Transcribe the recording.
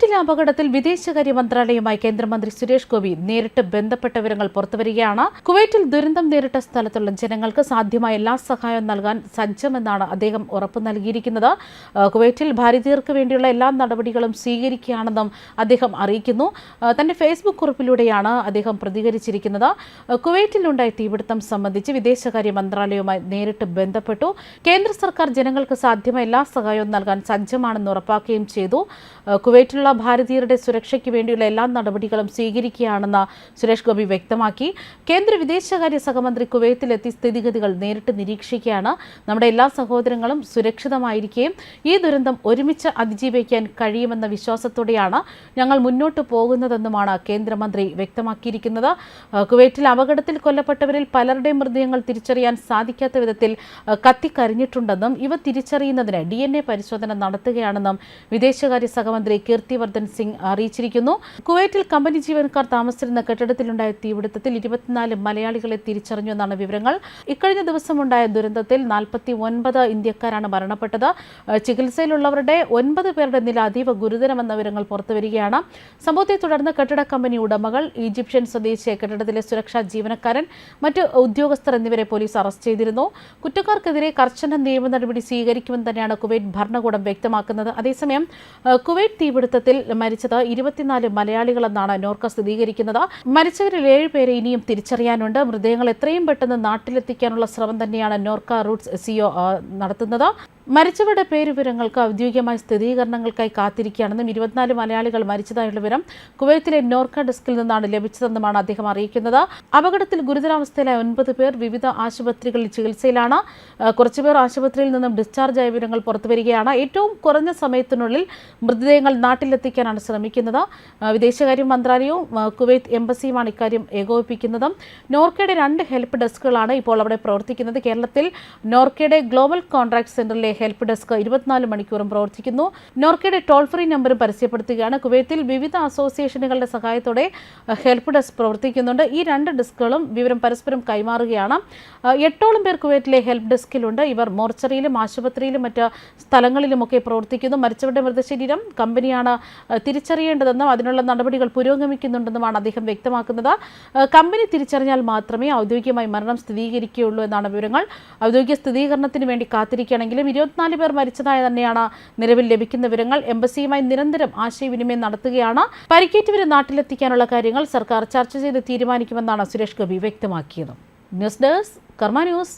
കുവൈറ്റിലെ അപകടത്തിൽ വിദേശകാര്യ മന്ത്രാലയവുമായി കേന്ദ്രമന്ത്രി സുരേഷ് ഗോപി നേരിട്ട് ബന്ധപ്പെട്ട വിവരങ്ങൾ പുറത്തുവരികയാണ്. കുവൈറ്റിൽ ദുരന്തം നേരിട്ട സ്ഥലത്തുള്ള ജനങ്ങൾക്ക് സാധ്യമായ എല്ലാ സഹായവും നൽകാൻ സജ്ജമെന്നാണ് അദ്ദേഹം ഉറപ്പ് നൽകിയിരിക്കുന്നത്. കുവൈറ്റിൽ ഭാരതീയർക്ക് വേണ്ടിയുള്ള എല്ലാ നടപടികളും സ്വീകരിക്കുകയാണെന്നും അദ്ദേഹം അറിയിക്കുന്നു. തന്റെ ഫേസ്ബുക്ക് കുറിപ്പിലൂടെയാണ് അദ്ദേഹം പ്രതികരിച്ചിരിക്കുന്നത്. കുവൈറ്റിലുണ്ടായ തീപിടുത്തം സംബന്ധിച്ച് വിദേശകാര്യ മന്ത്രാലയവുമായി നേരിട്ട് ബന്ധപ്പെട്ടു. കേന്ദ്ര സർക്കാർ ജനങ്ങൾക്ക് സാധ്യമായ എല്ലാ സഹായവും നൽകാൻ സജ്ജമാണെന്ന് ഉറപ്പാക്കുകയും ചെയ്തു. ആ, കുവൈറ്റിലുള്ള ഭാരതീയരുടെ സുരക്ഷയ്ക്ക് വേണ്ടിയുള്ള എല്ലാ നടപടികളും സ്വീകരിക്കുകയാണെന്ന് സുരേഷ് ഗോപി വ്യക്തമാക്കി. കേന്ദ്ര വിദേശകാര്യ സഹമന്ത്രി കുവൈത്തിലെത്തി സ്ഥിതിഗതികൾ നേരിട്ട് നിരീക്ഷിക്കുകയാണ്. നമ്മുടെ എല്ലാ സഹോദരങ്ങളും സുരക്ഷിതമായിരിക്കുകയും ഈ ദുരന്തം ഒരുമിച്ച് അതിജീവിക്കാൻ കഴിയുമെന്ന വിശ്വാസത്തോടെയാണ് ഞങ്ങൾ മുന്നോട്ട് പോകുന്നതെന്നുമാണ് കേന്ദ്രമന്ത്രി വ്യക്തമാക്കിയിരിക്കുന്നത്. കുവൈറ്റിൽ അപകടത്തിൽ കൊല്ലപ്പെട്ടവരിൽ പലരുടെയും മൃതദേഹങ്ങൾ തിരിച്ചറിയാൻ സാധിക്കാത്ത വിധത്തിൽ കത്തിക്കരിഞ്ഞിട്ടുണ്ടെന്നും ഇവ തിരിച്ചറിയുന്നതിന് ഡി പരിശോധന നടത്തുകയാണെന്നും വിദേശകാര്യ സഹമന്ത്രി കീർത്തിവർദ്ധൻ സിംഗ് അറിയിച്ചിരിക്കുന്നു. കുവൈറ്റിൽ കമ്പനി ജീവനക്കാർ താമസിച്ചിരുന്ന കെട്ടിടത്തിലുണ്ടായ തീപിടുത്തത്തിൽ ഇരുപത്തിനാല് മലയാളികളെ തിരിച്ചറിഞ്ഞു എന്നാണ് വിവരങ്ങൾ. ഇക്കഴിഞ്ഞ ദിവസമുണ്ടായ ദുരന്തത്തിൽ നാൽപ്പത്തി ഒൻപത് ഇന്ത്യക്കാരാണ് മരണപ്പെട്ടത്. ചികിത്സയിലുള്ളവരുടെ ഒൻപത് പേരുടെ നില അതീവ ഗുരുതരമെന്ന വിവരങ്ങൾ പുറത്തുവരികയാണ്. സംഭവത്തെ തുടർന്ന് കെട്ടിട കമ്പനി ഉടമകൾ ഈജിപ്ഷ്യൻ സ്വദേശിയെ കെട്ടിടത്തിലെ സുരക്ഷാ ജീവനക്കാരൻ മറ്റ് ഉദ്യോഗസ്ഥർ എന്നിവരെ പോലീസ് അറസ്റ്റ് ചെയ്തിരുന്നു. കുറ്റക്കാർക്കെതിരെ കർശന നിയമ നടപടി സ്വീകരിക്കുമെന്ന് തന്നെയാണ് കുവൈറ്റ് ഭരണകൂടം വ്യക്തമാക്കുന്നത്. അതേസമയം കുവൈറ്റ് തീപിടുത്തത്തിൽ മരിച്ചത് ഇരുപത്തിനാല് മലയാളികളെന്നാണ് നോർക്ക സ്ഥിരീകരിക്കുന്നത്. മരിച്ചവരിൽ ഏഴ് പേരെ ഇനിയും തിരിച്ചറിയാനുണ്ട്. മൃതദേഹങ്ങൾ എത്രയും പെട്ടെന്ന് നാട്ടിലെത്തിക്കാനുള്ള ശ്രമം തന്നെയാണ് നോർക്ക റൂട്ട്സ് സിഒ നടത്തുന്നത്. മരിച്ചവരുടെ പേരുവിവരങ്ങൾക്ക് ഔദ്യോഗികമായ സ്ഥിരീകരണങ്ങൾക്കായി കാത്തിരിക്കുകയാണെന്നും ഇരുപത്തിനാല് മലയാളികൾ മരിച്ചതായുള്ള വിവരം കുവൈത്തിലെ നോർക്ക ഡെസ്കിൽ നിന്നാണ് ലഭിച്ചതെന്നുമാണ് അദ്ദേഹം അറിയിക്കുന്നത്. അപകടത്തിൽ ഗുരുതരാവസ്ഥയിലായ ഒൻപത് പേർ വിവിധ ആശുപത്രികളിൽ ചികിത്സയിലാണ്. കുറച്ചുപേർ ആശുപത്രിയിൽ നിന്നും ഡിസ്ചാർജ് ആയ വിവരങ്ങൾ പുറത്തുവരികയാണ് ഏറ്റവും കുറഞ്ഞ സമയത്തിനുള്ളിൽ മൃതദേഹങ്ങൾ നാട്ടിലെത്തിക്കാനാണ് ശ്രമിക്കുന്നത്. വിദേശകാര്യ മന്ത്രാലയവും കുവൈത്ത് എംബസിയുമാണ് ഇക്കാര്യം ഏകോപിപ്പിക്കുന്നതും. നോർക്കയുടെ രണ്ട് ഹെൽപ്പ് ഡെസ്കുകളാണ് ഇപ്പോൾ അവിടെ പ്രവർത്തിക്കുന്നത്. കേരളത്തിൽ നോർക്കയുടെ ഗ്ലോബൽ കോൺട്രാക്ട് സെന്ററിലെ ഹെൽപ്പ് ഡെസ്ക് ഇരുപത്തിനാല് മണിക്കൂറും പ്രവർത്തിക്കുന്നു. നോർക്കയുടെ ടോൾ ഫ്രീ നമ്പറും പരസ്യപ്പെടുത്തുകയാണ് കുവൈത്തിൽ വിവിധ അസോസിയേഷനുകളുടെ സഹായത്തോടെ ഹെൽപ്പ് ഡെസ്ക് പ്രവർത്തിക്കുന്നുണ്ട്. ഈ രണ്ട് ഡെസ്കുകളും വിവരം പരസ്പരം കൈമാറുകയാണ്. എട്ടോളം പേർ കുവൈറ്റിലെ ഹെൽപ്പ് ഡെസ്കിലുണ്ട്. ഇവർ മോർച്ചറിയിലും ആശുപത്രിയിലും മറ്റ് സ്ഥലങ്ങളിലുമൊക്കെ പ്രവർത്തിക്കുന്നു. മരിച്ചവരുടെ മൃതശരീരം കമ്പനിയാണ് തിരിച്ചറിയേണ്ടതെന്നും അതിനുള്ള നടപടികൾ പുരോഗമിക്കുന്നുണ്ടെന്നുമാണ് അദ്ദേഹം വ്യക്തമാക്കുന്നത്. കമ്പനി തിരിച്ചറിഞ്ഞാൽ മാത്രമേ ഔദ്യോഗികമായി മരണം സ്ഥിരീകരിക്കുകയുള്ളൂ എന്നാണ് വിവരങ്ങൾ. ഔദ്യോഗിക സ്ഥിരീകരണത്തിന് വേണ്ടി കാത്തിരിക്കുകയാണെങ്കിലും ഇരുപത്തിനാല് പേർ മരിച്ചതായി തന്നെയാണ് നിലവിൽ ലഭിക്കുന്ന വിവരങ്ങൾ. എംബസിയുമായി നിരന്തരം ആശയവിനിമയം നടത്തുകയാണ്. പരിക്കേറ്റവരെ നാട്ടിലെത്തിക്കാനുള്ള കാര്യങ്ങൾ സർക്കാർ ചർച്ച ചെയ്ത് തീരുമാനിക്കുമെന്നാണ് സുരേഷ് ഗോപി വ്യക്തമാക്കിയത്. News desk Karma news.